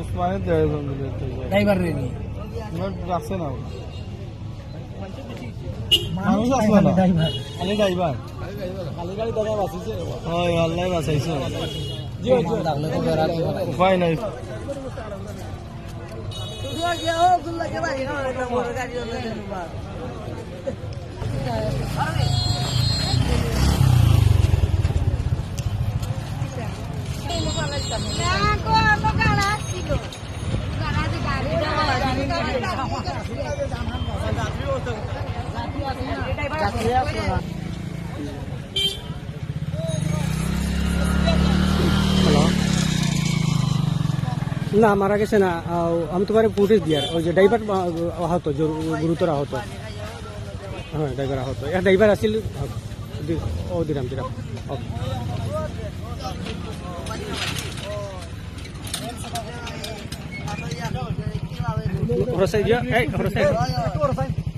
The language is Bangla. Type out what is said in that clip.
উসমানের ড্রাইভার রে নি রাখছে না মানুষ আসলো না? খালি ড্রাইভার। খালি গাড়ি দাদা বাসিছে হয় আল্লাহ বাঁচাইছে উপায় নাই। না, মারা গেছে না। আমি তোমার ফুটেজ দিয়ার। ওই যে ড্রাইভার আহত গুরুতর আহত। হ্যাঁ ড্রাইভার আহত। ড্রাইভার দি- ও, দিলাম দিলাম। ওকে રસાઈ ગયા એ રસાઈ